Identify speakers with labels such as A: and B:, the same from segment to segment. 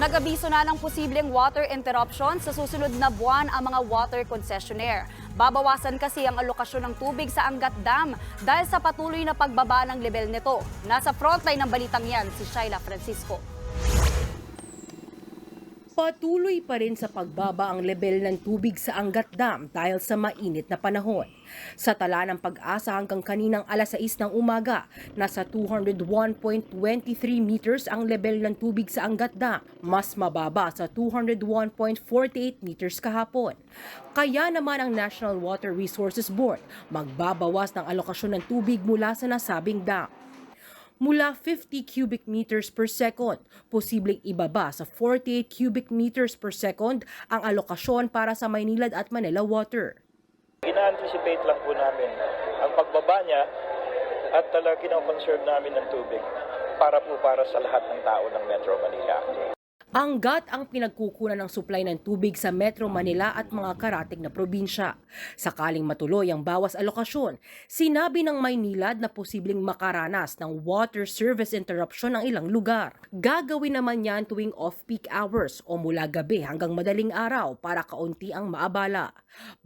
A: Nag-abiso na ng posibleng water interruption sa susunod na buwan ang mga water concessionaire. Babawasan kasi ang alokasyon ng tubig sa Angat Dam dahil sa patuloy na pagbaba ng level nito. Nasa frontline ng balitang yan si Shaila Francisco.
B: Patuloy pa rin sa pagbaba ang level ng tubig sa Angat Dam dahil sa mainit na panahon. Sa tala ng pag-asa hanggang kaninang alas 6 ng umaga, nasa 201.23 meters ang level ng tubig sa Angat Dam, mas mababa sa 201.48 meters kahapon. Kaya naman ang National Water Resources Board magbabawas ng alokasyon ng tubig mula sa nasabing dam mula 50 cubic meters per second. Posibleng ibaba sa 48 cubic meters per second ang alokasyon para sa Maynilad at Manila Water.
C: Ina-anticipate lang po namin ang pagbaba niya at talaga kinoconserve namin ng tubig para po para sa lahat ng tao ng Metro Manila.
B: Anggat ang pinagkukunan ng supply ng tubig sa Metro Manila at mga karating na probinsya. Sakaling matuloy ang bawas alokasyon, sinabi ng Maynilad na posibleng makaranas ng water service interruption ng ilang lugar. Gagawin naman yan tuwing off-peak hours o mula gabi hanggang madaling araw para kaunti ang maabala.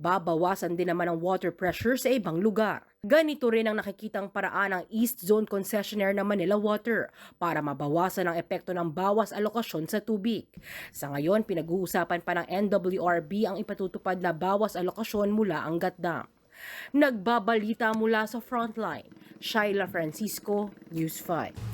B: Babawasan din naman ang water pressure sa ibang lugar. Ganito rin ang nakikitang paraan ng East Zone Concessionaire ng Manila Water para mabawasan ang epekto ng bawas alokasyon sa tubig. Sa ngayon, pinag-uusapan pa ng NWRB ang ipatutupad na bawas alokasyon mula ang Dam. Nagbabalita mula sa Frontline, Shaila Francisco, News 5.